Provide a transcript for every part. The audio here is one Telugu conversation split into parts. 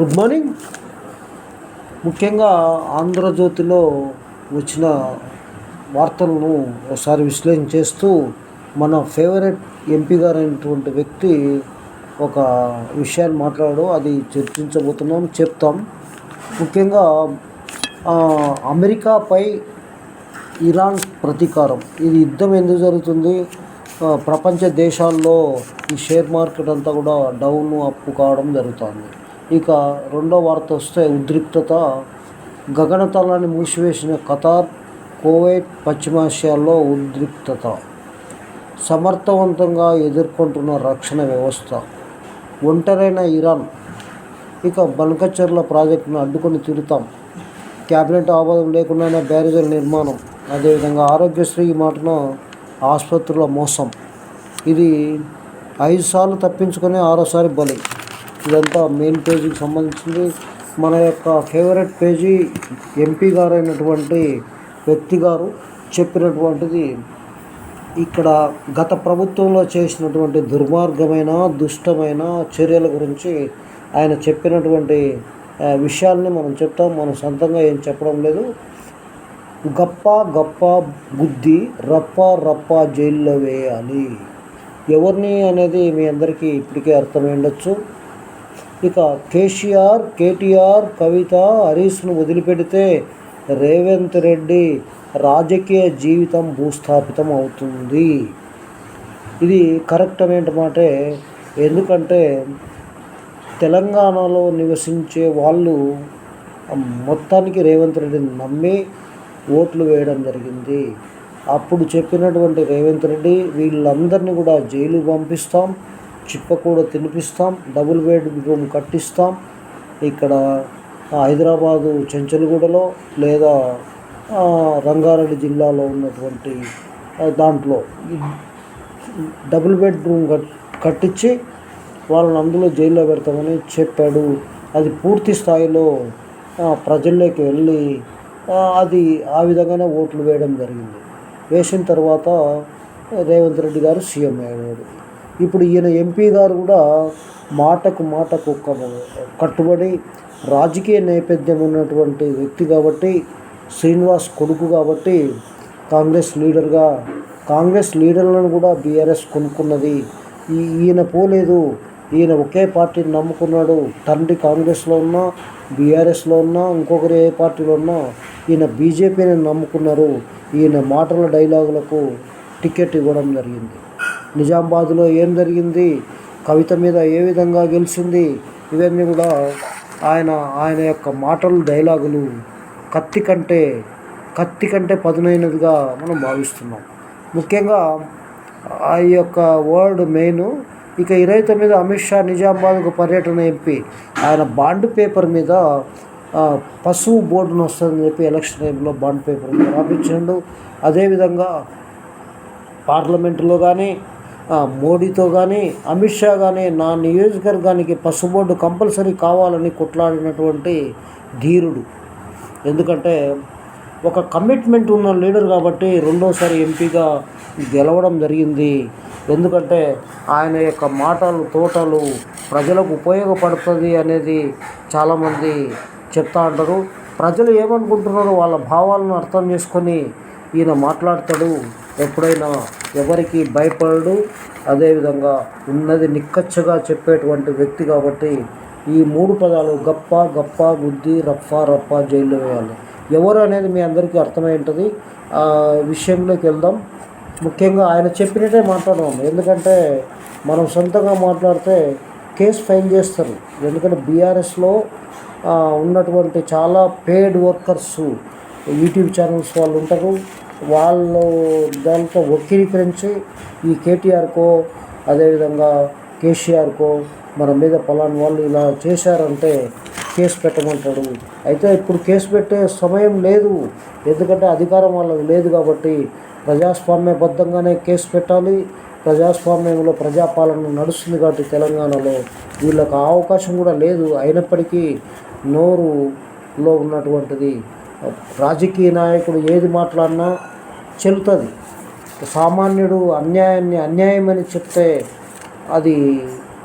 గుడ్ మార్నింగ్ ముఖ్యంగా ఆంధ్రజ్యోతిలో వచ్చిన వార్తలను ఒకసారి విశ్లేషణ చేస్తూ మన ఫేవరెట్ ఎంపీ గారు అయినటువంటి వ్యక్తి ఒక విషయాన్ని మాట్లాడు అది చర్చించబోతున్నాం చెప్తాం. ముఖ్యంగా అమెరికాపై ఇరాన్ ప్రతీకారం. ఇది యుద్ధం ఎందుకు జరుగుతుంది? ప్రపంచ దేశాల్లో ఈ షేర్ మార్కెట్ అంతా కూడా డౌన్ అప్పు కావడం జరుగుతుంది. ఇక రెండో వార్త వస్తే ఉద్రిక్తత గగనతలాన్ని మూసివేసిన ఖతార్ కోవైట్ పశ్చిమాసియాల్లో ఉద్రిక్తత. సమర్థవంతంగా ఎదుర్కొంటున్న రక్షణ వ్యవస్థ. ఒంటరైన ఇరాన్. ఇక బల్కచర్ల ప్రాజెక్టును అడ్డుకొని తిరుగుతాం క్యాబినెట్ ఆమోదం లేకుండానే బ్యారేజీల నిర్మాణం. అదేవిధంగా ఆరోగ్యశ్రీ ఈ మాటన ఆసుపత్రుల మోసం. ఇది ఐదు సార్లు తప్పించుకొని ఆరోసారి బలి. ఇదంతా మెయిన్ పేజీకి సంబంధించింది. మన యొక్క ఫేవరెట్ పేజీ ఎంపీ గారు అయినటువంటి వ్యక్తి గారు చెప్పినటువంటిది ఇక్కడ గత ప్రభుత్వంలో చేసినటువంటి దుర్మార్గమైన దుష్టమైన చర్యల గురించి ఆయన చెప్పినటువంటి విషయాల్ని మనం చెప్తాం. మనం సొంతంగా ఏం చెప్పడం లేదు. గప్ప గప్ప బుద్ధి రప్ప రప్ప జైల్లో వేయాలి. ఎవరిని అనేది మీ అందరికీ ఇప్పటికే అర్థమై ఉండొచ్చు ఇక కేసీఆర్ కేటీఆర్ కవిత హరీష్ను వదిలిపెడితే రేవంత్ రెడ్డి రాజకీయ జీవితం భూస్థాపితం అవుతుంది. ఇది కరెక్ట్ అనేటమాట ఎందుకంటే తెలంగాణలో నివసించే వాళ్ళు మొత్తానికి రేవంత్ రెడ్డిని నమ్మి ఓట్లు వేయడం జరిగింది. అప్పుడు చెప్పినటువంటి రేవంత్ రెడ్డి వీళ్ళందరినీ కూడా జైలు పంపిస్తాం. చిప్పకూడ తినిపిస్తాం డబుల్ బెడ్ రూమ్ కట్టిస్తాం. ఇక్కడ హైదరాబాదు చెంచలగూడలో లేదా రంగారెడ్డి జిల్లాలో ఉన్నటువంటి దాంట్లో డబుల్ బెడ్రూమ్ కట్ కట్టించి వాళ్ళని అందులో జైల్లో పెడతామని చెప్పాడు. అది పూర్తి స్థాయిలో ప్రజల్లోకి వెళ్ళి అది ఆ విధంగానే ఓట్లు వేయడం జరిగింది. వేసిన తర్వాత రేవంత్ రెడ్డి గారు సీఎం అయ్యాడు. ఇప్పుడు ఈయన ఎంపీ గారు కూడా మాటకు మాటకు ఒక కట్టుబడి రాజకీయ నేపథ్యం ఉన్నటువంటి వ్యక్తి కాబట్టి శ్రీనివాస్ కొడుకు కాబట్టి కాంగ్రెస్ లీడర్గా కాంగ్రెస్ లీడర్లను కూడా బీఆర్ఎస్ కొనుక్కున్నది. ఈ ఈయన పోలేదు. ఈయన ఒకే పార్టీని నమ్ముకున్నాడు. తండ్రి కాంగ్రెస్లో ఉన్నా బీఆర్ఎస్లో ఉన్నా ఇంకొకరు ఏ పార్టీలో ఉన్నా ఈయన బీజేపీని నమ్ముకున్నారు. ఈయన మాటల డైలాగులకు టికెట్ ఇవ్వడం జరిగింది. నిజామాబాద్లో ఏం జరిగింది? కవిత మీద ఏ విధంగా గెలిచింది? ఇవన్నీ కూడా ఆయన ఆయన యొక్క మాటలు డైలాగులు కత్తి కంటే కత్తి కంటే పదునైనదిగా మనం భావిస్తున్నాం. ముఖ్యంగా ఆ యొక్క వర్డ్ మెయిన్ ఇక ఇరవై తొమ్మిది అమిత్ షా నిజామాబాద్కు పర్యటన ఎంపీ. ఆయన బాండ్ పేపర్ మీద పశువు బోర్డును వస్తుందని చెప్పి ఎలక్షన్ టైంలో బాండ్ పేపర్ మీద రాపించండు అదేవిధంగా పార్లమెంటులో కానీ మోడీతో కానీ అమిత్ షా కానీ నా నియోజకవర్గానికి పసుబోర్డు కంపల్సరీ కావాలని కొట్లాడినటువంటి ధీరుడు. ఎందుకంటే ఒక కమిట్మెంట్ ఉన్న లీడర్ కాబట్టి రెండోసారి ఎంపీగా గెలవడం జరిగింది. ఎందుకంటే ఆయన యొక్క మాటలు తోటలు ప్రజలకు ఉపయోగపడుతుంది అనేది చాలామంది చెప్తా ఉంటారు ప్రజలు ఏమనుకుంటున్నారో వాళ్ళ భావాలను అర్థం చేసుకొని ఈయన మాట్లాడతాడు. ఎప్పుడైనా ఎవరికి భయపడడు. అదేవిధంగా ఉన్నది నిక్కచ్చగా చెప్పేటువంటి వ్యక్తి కాబట్టి ఈ మూడు పదాలు గప్ప గప్ప బుద్ధి రప్ప రప్ప జైల్లో వేయాలి. ఎవరు అనేది మీ అందరికీ అర్థమై ఉంటుంది ఆ విషయంలోకి వెళ్దాం. ముఖ్యంగా ఆయన చెప్పినట్టే మాట్లాడదాం. ఎందుకంటే మనం సొంతంగా మాట్లాడితే కేసు ఫైల్ చేస్తారు. ఎందుకంటే బీఆర్ఎస్లో ఉన్నటువంటి చాలా పేడ్ వర్కర్స్ యూట్యూబ్ ఛానల్స్ వాళ్ళు ఉంటారు. వాళ్ళు దాంతో వక్రీకరించి ఈ కేటీఆర్కో అదేవిధంగా కేసీఆర్కో మన మీద పలానా వాళ్ళు ఇలా చేశారంటే కేసు పెట్టమంటాడు. అయితే ఇప్పుడు కేసు పెట్టే సమయం లేదు. ఎందుకంటే అధికారం వాళ్ళకి లేదు కాబట్టి ప్రజాస్వామ్యబద్ధంగానే కేసు పెట్టాలి. ప్రజాస్వామ్యంలో ప్రజాపాలన నడుస్తుంది కాబట్టి తెలంగాణలో వీళ్ళకి ఆ అవకాశం కూడా లేదు. అయినప్పటికీ నోరులో ఉన్నటువంటిది రాజకీయ నాయకుడు ఏది మాట్లాడినా చెల్లుతుంది. సామాన్యుడు అన్యాయాన్ని అన్యాయమని చెప్తే అది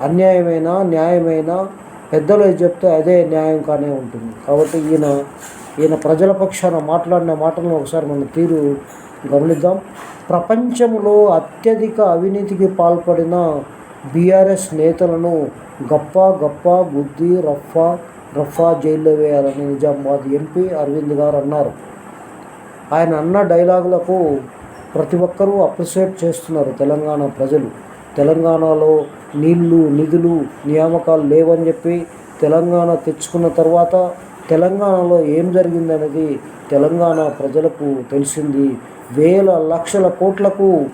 అన్యాయమైన న్యాయమైన? పెద్దలు చెప్తే అదే న్యాయం కానే ఉంటుంది. కాబట్టి ఈయన ఈయన ప్రజల పక్షాన మాట్లాడిన మాటలను ఒకసారి మన తీరు గమనిద్దాం. ప్రపంచంలో అత్యధిక అవినీతికి పాల్పడిన బీఆర్ఎస్ నేతలను గప్ప గప్ప గుద్ది రఫా రఫా జైల్లో వేయాలని నిజామాబాద్ ఎంపీ అరవింద్ గారు అన్నారు. ఆయన అన్న డైలాగులకు ప్రతి ఒక్కరూ అప్రిషియేట్ చేస్తున్నారు తెలంగాణ ప్రజలు. తెలంగాణలో నీళ్ళు నిధులు నియామకాలు లేవని చెప్పి తెలంగాణ తెచ్చుకున్న తర్వాత తెలంగాణలో ఏం జరిగిందనేది తెలంగాణ ప్రజలకు తెలిసింది. వేల లక్షల కోట్లకు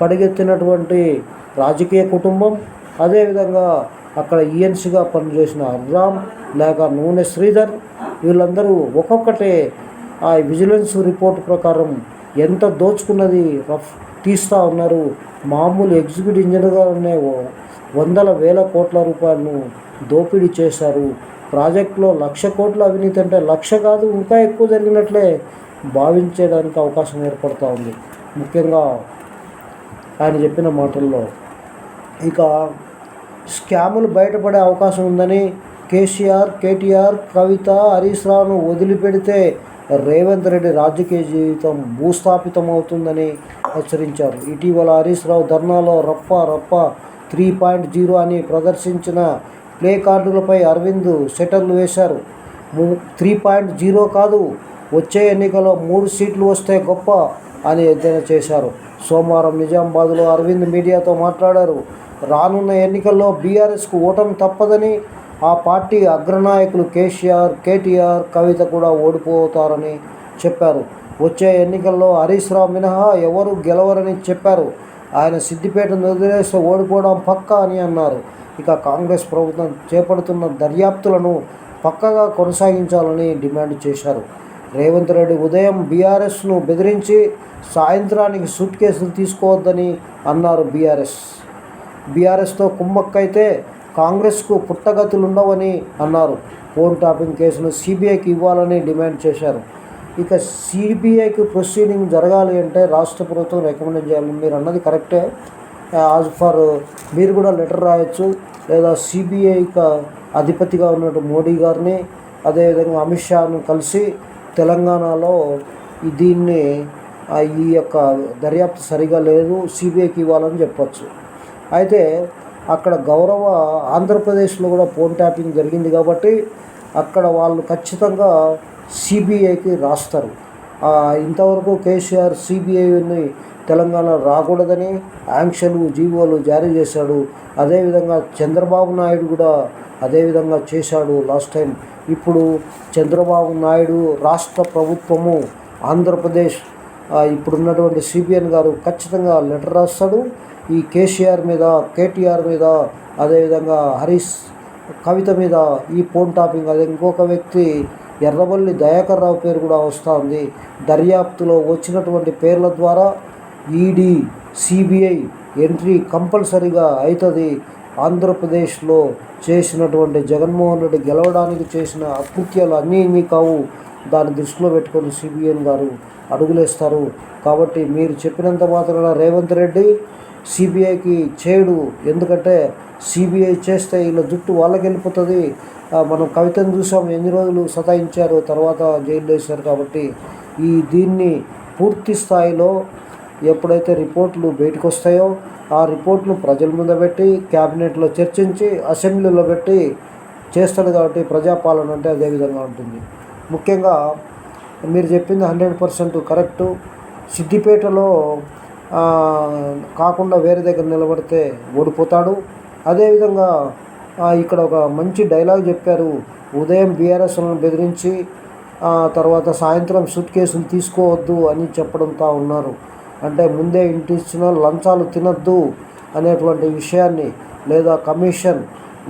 పడిగెత్తినటువంటి రాజకీయ కుటుంబం అదేవిధంగా అక్కడ ఈఎన్సీగా పనిచేసిన అర్రామ్ లేక నూనె శ్రీధర్ వీళ్ళందరూ ఒక్కొక్కటే ఆ విజిలెన్స్ రిపోర్ట్ ప్రకారం ఎంత దోచుకున్నది రఫ్ తీస్తూ ఉన్నారు. మామూలు ఎగ్జిక్యూటివ్ ఇంజనీర్గానే వందల వేల కోట్ల రూపాయలను దోపిడీ చేశారు. ప్రాజెక్టులో లక్ష కోట్ల అవినీతి అంటే లక్ష కాదు ఇంకా ఎక్కువ జరిగినట్లే భావించేదానికి అవకాశం ఏర్పడుతూ ఉంది. ముఖ్యంగా ఆయన చెప్పిన మాటల్లో ఇక స్కాములు బయటపడే అవకాశం ఉందని కేసీఆర్ కేటీఆర్ కవిత హరీష్ రావును వదిలిపెడితే రేవంత్ రెడ్డి రాజకీయ జీవితం భూస్థాపితం అవుతుందని హెచ్చరించారు. ఇటీవల హరీష్ రావు ధర్నాలో రప్ప రప్ప త్రీ పాయింట్ జీరో అని ప్రదర్శించిన ప్లే కార్డులపై అరవింద్ సెటర్లు వేశారు. త్రీ పాయింట్ జీరో కాదు వచ్చే ఎన్నికల్లో మూడు సీట్లు వస్తే గొప్ప అని ఎద్దేవా చేశారు. సోమవారం నిజామాబాద్లో అరవింద్ మీడియాతో మాట్లాడారు. రానున్న ఎన్నికల్లో బీఆర్ఎస్కు ఓటమి తప్పదని ఆ పార్టీ అగ్రనాయకులు కేసీఆర్ కేటీఆర్ కవిత కూడా ఓడిపోతారని చెప్పారు. వచ్చే ఎన్నికల్లో హరీష్ రావు మినహా ఎవరు గెలవరని చెప్పారు. ఆయన సిద్దిపేటను వదిలేస్తే ఓడిపోవడం పక్కా అని అన్నారు. ఇక కాంగ్రెస్ ప్రభుత్వం చేపడుతున్న దర్యాప్తులను పక్కగా కొనసాగించాలని డిమాండ్ చేశారు. రేవంత్ రెడ్డి ఉదయం బీఆర్ఎస్ను బెదిరించి సాయంత్రానికి సూట్ కేసులు తీసుకోవద్దని అన్నారు బీఆర్ఎస్. బీఆర్ఎస్తో కుమ్మక్కైతే కాంగ్రెస్కు పుట్టగతులు ఉండవని అన్నారు. ఫోన్ టాపింగ్ కేసును సిబిఐకి ఇవ్వాలని డిమాండ్ చేశారు. ఇక సిబిఐకి ప్రొసీడింగ్ జరగాలి అంటే రాష్ట్ర ప్రభుత్వం రికమెండ్ చేయాలి. మీరు అన్నది కరెక్టే. యాజ్ ఫర్ మీరు కూడా లెటర్ రాయొచ్చు. లేదా సిబిఐకి అధిపతిగా ఉన్నట్టు మోడీ గారిని అదేవిధంగా అమిత్ షాను కలిసి తెలంగాణలో దీన్ని ఈ యొక్క దర్యాప్తు సరిగా లేదు. సిబిఐకి ఇవ్వాలని చెప్పచ్చు. అయితే అక్కడ గౌరవ ఆంధ్రప్రదేశ్లో కూడా ఫోన్ ట్యాపింగ్ జరిగింది కాబట్టి అక్కడ వాళ్ళు ఖచ్చితంగా సిబిఐకి రాస్తారు. ఇంతవరకు కేసీఆర్ సిబిఐని తెలంగాణ రాకూడదని ఆంక్షలు జీవోలు జారీ చేశాడు. అదేవిధంగా చంద్రబాబు నాయుడు కూడా అదేవిధంగా చేశాడు లాస్ట్ టైం. ఇప్పుడు చంద్రబాబు నాయుడు రాష్ట్ర ప్రభుత్వము ఆంధ్రప్రదేశ్ ఇప్పుడున్నటువంటి సిబిఎన్ గారు ఖచ్చితంగా లెటర్ రాస్తాడు. ఈ కేసీఆర్ మీద కేటీఆర్ మీద అదేవిధంగా హరీష్ కవిత మీద ఈ ఫోన్ టాపింగ్. అది ఇంకొక వ్యక్తి ఎర్రబల్లి దయాకర్ రావు పేరు కూడా వస్తూ ఉంది దర్యాప్తులో వచ్చినటువంటి పేర్ల ద్వారా ఈడీ సిబిఐ ఎంట్రీ కంపల్సరీగా అవుతుంది. ఆంధ్రప్రదేశ్లో చేసినటువంటి జగన్మోహన్ రెడ్డి గెలవడానికి చేసిన అకృత్యాలు అన్నీ ఇన్ని కావు. దాన్ని దృష్టిలో పెట్టుకొని సిబిఎన్ గారు అడుగులేస్తారు. కాబట్టి మీరు చెప్పినంత మాత్రాన రేవంత్ రెడ్డి సిబిఐకి చేయడు. ఎందుకంటే సిబిఐ చేస్తే వీళ్ళ జుట్టు వాళ్ళకి వెళ్ళిపోతుంది మనం కవితను చూసాం ఎన్ని రోజులు సతాయించారు తర్వాత జైల్లో వేశారు కాబట్టి ఈ దీన్ని పూర్తి స్థాయిలో ఎప్పుడైతే రిపోర్ట్లు బయటకు వస్తాయో ఆ రిపోర్ట్ను ప్రజల ముందు పెట్టి క్యాబినెట్లో చర్చించి అసెంబ్లీలో పెట్టి చేస్తాడు కాబట్టి ప్రజాపాలన అంటే అదే విధంగా ఉంటుంది. ముఖ్యంగా మీరు చెప్పింది హండ్రెడ్ పర్సెంట్ కరెక్టు. సిద్దిపేటలో కాకుండా వేరే దగ్గర నిలబడితే ఓడిపోతాడు. అదేవిధంగా ఇక్కడ ఒక మంచి డైలాగ్ చెప్పారు. ఉదయం బీఆర్ఎస్లను బెదిరించి తర్వాత సాయంత్రం సూట్ కేసులు తీసుకోవద్దు అని చెప్పడంతో ఉన్నారు. అంటే ముందే ఇంటి ఇచ్చిన లంచాలు తినద్దు అనేటువంటి విషయాన్ని లేదా కమిషన్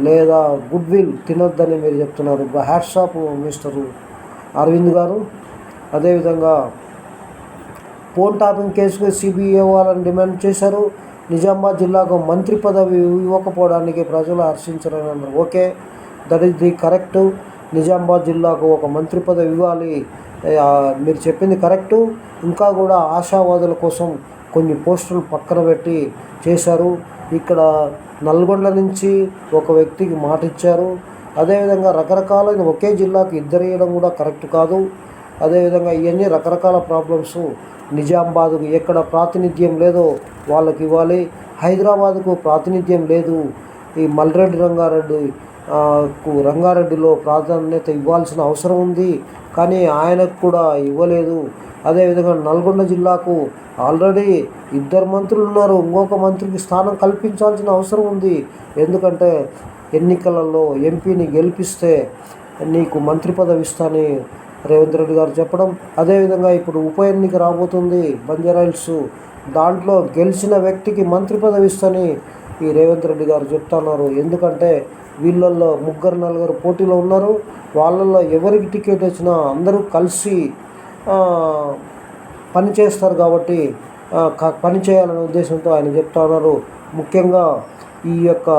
లేదా గుడ్ విల్ తినొద్దని మీరు చెప్తున్నారు. హ్యాట్సాప్ మిస్టరు మిస్టర్ అరవింద్ గారు. అదేవిధంగా ఫోన్ టాపింగ్ కేసుకు సిబిఐ వాళ్ళని డిమాండ్ చేశారు. నిజామాబాద్ జిల్లాకు మంత్రి పదవి ఇవ్వకపోవడానికి ప్రజలు హర్షించారని అన్నారు okay that is the correct. Nizamabad జిల్లాకు ఒక మంత్రి పదవి ఇవ్వాలి. మీరు చెప్పింది కరెక్టు. ఇంకా కూడా ఆశావాదుల కోసం కొన్ని పోస్టులు పక్కన పెట్టి చేశారు. ఇక్కడ నల్గొండ నుంచి ఒక వ్యక్తికి మాట ఇచ్చారు అదేవిధంగా రకరకాలైన ఒకే జిల్లాకు ఇద్దరు వేయడం కూడా కరెక్ట్ కాదు. అదేవిధంగా ఇవన్నీ రకరకాల ప్రాబ్లమ్స్ నిజామాబాద్కు ఎక్కడ ప్రాతినిధ్యం లేదో వాళ్ళకి ఇవ్వాలి. హైదరాబాద్కు ప్రాతినిధ్యం లేదు. ఈ మల్రెడ్డి రంగారెడ్డి కు రంగారెడ్డిలో ప్రాధాన్యత ఇవ్వాల్సిన అవసరం ఉంది. కానీ ఆయనకు కూడా ఇవ్వలేదు. అదేవిధంగా నల్గొండ జిల్లాకు ఆల్రెడీ ఇద్దరు మంత్రులు ఉన్నారు. ఇంకొక మంత్రికి స్థానం కల్పించాల్సిన అవసరం ఉంది. ఎందుకంటే ఎన్నికలలో ఎంపీని గెలిపిస్తే నీకు మంత్రి పదవి ఇస్తాని రేవంత్ రెడ్డి గారు చెప్పడం. అదేవిధంగా ఇప్పుడు ఉప ఎన్నిక రాబోతుంది. బంజారాయిల్స్ దాంట్లో గెలిచిన వ్యక్తికి మంత్రి పదవి ఇస్తని ఈ రేవంత్ రెడ్డి గారు చెప్తున్నారు ఎందుకంటే వీళ్ళల్లో ముగ్గురు నలుగురు పోటీలో ఉన్నారు. వాళ్ళల్లో ఎవరికి టికెట్ వచ్చినా అందరూ కలిసి పని చేస్తారు కాబట్టి పని చేయాలనే ఉద్దేశంతో ఆయన చెప్తా ఉన్నారు. ముఖ్యంగా ఈ యొక్క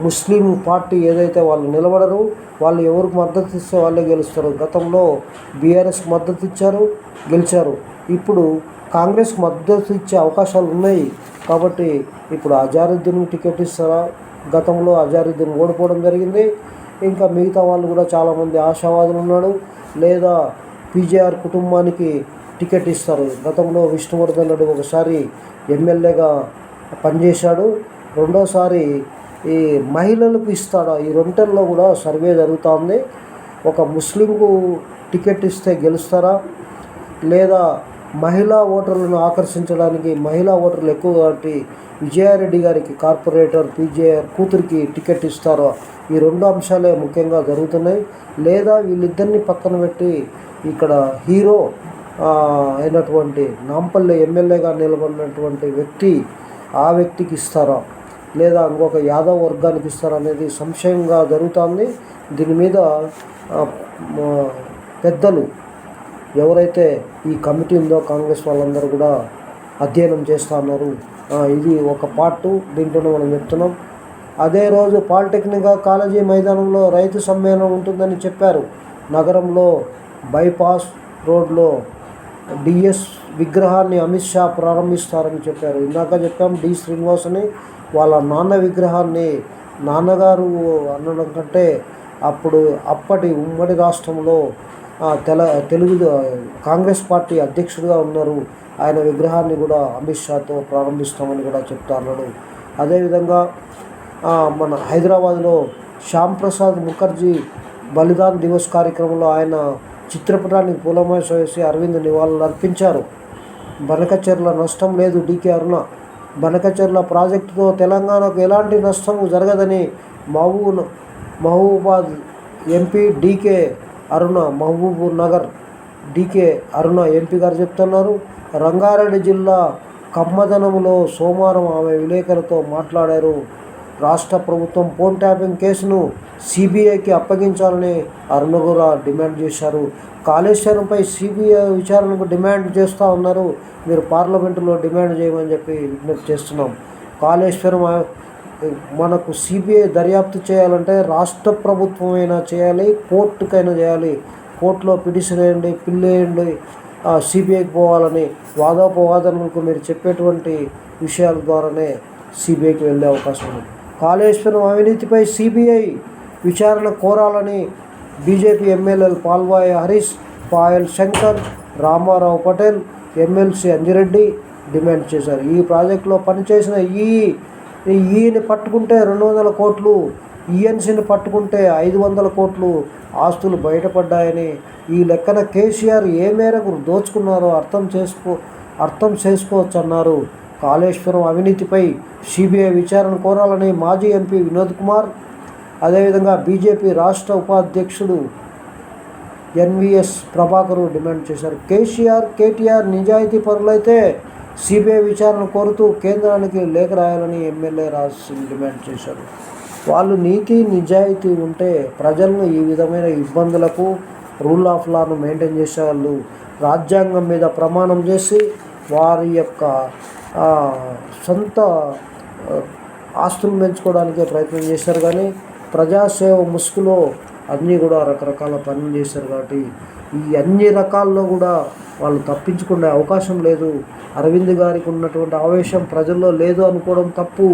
ముస్లిం పార్టీ ఏదైతే వాళ్ళు నిలబడరు వాళ్ళు ఎవరికి మద్దతు ఇస్తే వాళ్ళే గెలుస్తారు. గతంలో బీఆర్ఎస్ మద్దతు ఇచ్చారు గెలిచారు. ఇప్పుడు కాంగ్రెస్కి మద్దతు ఇచ్చే అవకాశాలు ఉన్నాయి. కాబట్టి ఇప్పుడు అజారుద్దీన్ టికెట్ ఇస్తారా? గతంలో అజారుద్దీన్ ఓడిపోవడం జరిగింది. ఇంకా మిగతా వాళ్ళు కూడా చాలామంది ఆశావాదులు ఉన్నాడు లేదా పీజేఆర్ కుటుంబానికి టికెట్ ఇస్తారు. గతంలో విష్ణువర్ధన్ రెడ్డి ఒకసారి ఎమ్మెల్యేగా పనిచేశాడు. రెండోసారి ఈ మహిళలకు ఇస్తాడా? ఈ రెంటల్లో కూడా సర్వే జరుగుతుంది. ఒక ముస్లింకు టికెట్ ఇస్తే గెలుస్తారా? లేదా మహిళా ఓటర్లను ఆకర్షించడానికి మహిళా ఓటర్లు ఎక్కువ కాబట్టి విజయారెడ్డి గారికి కార్పొరేటర్ పీజేఆర్ కూతురికి టికెట్ ఇస్తారో? ఈ రెండు అంశాలే ముఖ్యంగా జరుగుతున్నాయి. లేదా వీళ్ళిద్దరిని పక్కన పెట్టి ఇక్కడ హీరో అయినటువంటి నాంపల్లి ఎమ్మెల్యేగా నిలబడినటువంటి వ్యక్తి ఆ వ్యక్తికి ఇస్తారా? లేదా ఇంకొక యాదవ్ వర్గానికి ఇస్తారనేది సంశయంగా జరుగుతుంది. దీని మీద పెద్దలు ఎవరైతే ఈ కమిటీ ఉందో కాంగ్రెస్ వాళ్ళందరూ కూడా అధ్యయనం చేస్తూ ఉన్నారు. ఇది ఒక పార్ట్ దీంట్లోనే మనం చెప్తున్నాం. అదే రోజు పాలిటెక్నిక్ కాలేజీ మైదానంలో రైతు సమ్మేళనం ఉంటుందని చెప్పారు. నగరంలో బైపాస్ రోడ్లో డిఎస్ విగ్రహాన్ని అమిత్ షా ప్రారంభిస్తారని చెప్పారు. ఇందాక చెప్పాం డి శ్రీనివాస్ అని వాళ్ళ నాన్న విగ్రహాన్ని నాన్నగారు అనడం కంటే అప్పుడు అప్పటి ఉమ్మడి రాష్ట్రంలో తెల తెలుగు కాంగ్రెస్ పార్టీ అధ్యక్షుడిగా ఉన్నారు. ఆయన విగ్రహాన్ని కూడా అమిత్ షాతో ప్రారంభిస్తామని కూడా చెప్తారు అదేవిధంగా మన హైదరాబాద్లో శ్యామ్ ప్రసాద్ ముఖర్జీ బలిదాన్ దివస్ కార్యక్రమంలో ఆయన చిత్రపటానికి పూలమాల వేసి అరవింద్ నివాళులు అర్పించారు. బనకచెర్ల నష్టం లేదు డీకే అరుణ. బనకచర్ల ప్రాజెక్టుతో తెలంగాణకు ఎలాంటి నష్టం జరగదని Mahabub Mahabubabad MP DK Aruna Mahbub Nagar DK Aruna MP గారు చెప్తున్నారు. రంగారెడ్డి జిల్లా కమ్మదనములో సోమవారం ఆమె విలేకరులతో మాట్లాడారు. రాష్ట్ర ప్రభుత్వం ఫోన్ ట్యాపింగ్ కేసును సిబిఐకి అప్పగించాలని అరుణ డిమాండ్ చేశారు. కాళేశ్వరంపై సిబిఐ విచారణకు డిమాండ్ చేస్తూ ఉన్నారు. మీరు పార్లమెంటులో డిమాండ్ చేయమని చెప్పి విజ్ఞప్తి చేస్తున్నాం. కాళేశ్వరం మనకు సిబిఐ దర్యాప్తు చేయాలంటే రాష్ట్ర ప్రభుత్వమైనా చేయాలి కోర్టుకైనా చేయాలి. కోర్టులో పిటిషన్ వేయండి పిల్లేయండి సిబిఐకి పోవాలని వాదోపవాదనలకు మీరు చెప్పేటువంటి విషయాల ద్వారానే సిబిఐకి వెళ్ళే అవకాశం ఉంది. కాళేశ్వరం అవినీతిపై సిబిఐ విచారణ కోరాలని బీజేపీ ఎమ్మెల్యేలు పాల్వాయ హరీష్ పాయల్ శంకర్ రామారావు పటేల్ ఎమ్మెల్సీ అంజిరెడ్డి డిమాండ్ చేశారు. ఈ ప్రాజెక్టులో పనిచేసిన ఈ ఈని పట్టుకుంటే రెండు వందల కోట్లు ఈఎన్సీని పట్టుకుంటే ఐదు వందల కోట్లు ఆస్తులు బయటపడ్డాయని ఈ లెక్కన కేసీఆర్ ఏ మేరకు దోచుకున్నారో అర్థం చేసుకో అర్థం చేసుకోవచ్చు అన్నారు కాళేశ్వరం అవినీతిపై సిబిఐ విచారణ కోరాలని మాజీ ఎంపీ వినోద్ కుమార్ అదేవిధంగా బీజేపీ రాష్ట్ర ఉపాధ్యక్షుడు ఎన్విఎస్ ప్రభాకరు డిమాండ్ చేశారు. కేసీఆర్ కేటీఆర్ నిజాయితీ పరులైతే సిబిఐ విచారణ కోరుతూ కేంద్రానికి లేఖ రాయాలని ఎమ్మెల్యే రాసి డిమాండ్ చేశారు. వాళ్ళు నీతి నిజాయితీ ఉంటే ప్రజలను ఈ విధమైన ఇబ్బందులకు రూల్ ఆఫ్ లాను మెయింటైన్ చేసే వాళ్ళు రాజ్యాంగం మీద ప్రమాణం చేసి వారి యొక్క సొంత ఆస్తులు పెంచుకోవడానికే ప్రయత్నం చేశారు కానీ ప్రజాసేవ ముసుగులో అన్నీ కూడా రకరకాల పనులు చేశారు కాబట్టి ఈ అన్ని రకాల్లో కూడా వాళ్ళు తప్పించుకునే అవకాశం లేదు. అరవింద్ గారికి ఉన్నటువంటి ఆవేశం ప్రజల్లో లేదు అనుకోవడం తప్పు.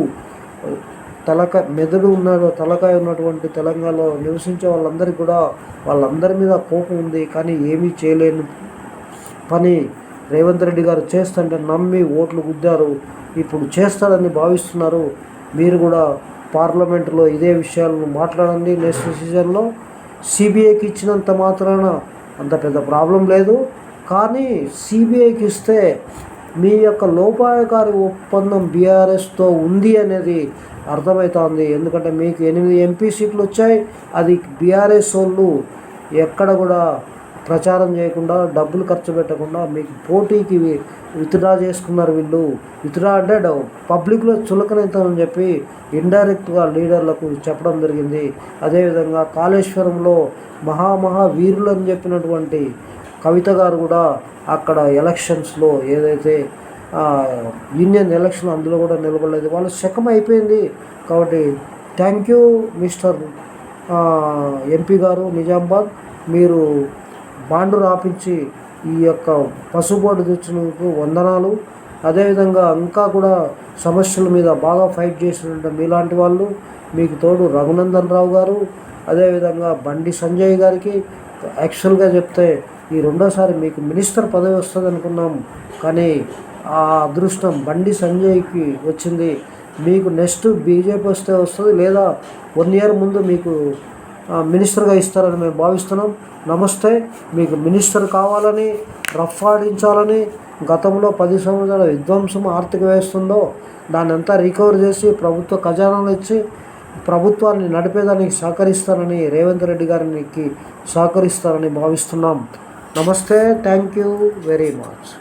తలకాయ మెదడు ఉన్న తలకాయ ఉన్నటువంటి తెలంగాణలో నివసించే వాళ్ళందరికీ కూడా వాళ్ళందరి మీద కోపం ఉంది కానీ ఏమీ చేయలేని పని రేవంత్ రెడ్డి గారు చేస్తుంటే నమ్మి ఓట్లు గుద్దారు ఇప్పుడు చేస్తారని భావిస్తున్నారు. మీరు కూడా పార్లమెంటులో ఇదే విషయాలను మాట్లాడండి నెక్స్ట్ సీజన్లో సిబిఐకి ఇచ్చినంత మాత్రాన అంత పెద్ద ప్రాబ్లం లేదు. కానీ సిబిఐకి ఇస్తే మీ యొక్క లోపాయకారి ఒప్పందం బీఆర్ఎస్తో ఉంది అనేది అర్థమవుతోంది ఎందుకంటే మీకు ఎనిమిది ఎంపీ సీట్లు వచ్చాయి. అది బీఆర్ఎస్ వాళ్ళు ఎక్కడ కూడా ప్రచారం చేయకుండా డబ్బులు ఖర్చు పెట్టకుండా మీకు పోటీకి విత్డ్రా చేసుకున్నారు వీళ్ళు. విత్డ్రా అంటే పబ్లిక్లో చులకనవుతామని చెప్పి ఇండైరెక్ట్గా లీడర్లకు చెప్పడం జరిగింది. అదేవిధంగా కాళేశ్వరంలో మహామహా వీరులు అని చెప్పినటువంటి కవిత గారు కూడా అక్కడ ఎలక్షన్స్లో ఏదైతే యూనియన్ ఎలక్షన్ అందులో కూడా నిలబడలేదు. వాళ్ళ శకం అయిపోయింది. కాబట్టి థ్యాంక్ యూ మిస్టర్ ఎంపీ గారు నిజామాబాద్. మీరు బాండు రాపించి ఈ యొక్క పసుబోర్డు తెచ్చినందుకు వందనాలు. అదేవిధంగా ఇంకా కూడా సమస్యల మీద బాగా ఫైట్ చేసినటువంటి మీలాంటి వాళ్ళు మీకు తోడు రఘునందన్ రావు గారు అదేవిధంగా బండి సంజయ్ గారికి యాక్చువల్గా చెప్తే ఈ రెండోసారి మీకు మినిస్టర్ పదవి వస్తుంది అనుకున్నాం కానీ ఆ అదృష్టం బండి సంజయ్కి వచ్చింది. మీకు నెక్స్ట్ బీజేపీ వస్తే వస్తుంది లేదా వన్ ఇయర్ ముందు మీకు మినిస్టర్గా ఇస్తారని మేము భావిస్తున్నాం. నమస్తే మీకు మినిస్టర్ కావాలని రఫాడించాలని గతంలో పది సంవత్సరాల విధ్వంసం ఆర్థిక వ్యవస్థ దాన్ని అంతా రికవర్ చేసి ప్రభుత్వ ఖజానాలు ఇచ్చి ప్రభుత్వాన్ని నడిపేదానికి సహకరిస్తారని రేవంత్ రెడ్డి గారికి సహకరిస్తారని భావిస్తున్నాం. నమస్తే థ్యాంక్ యూ వెరీ మచ్.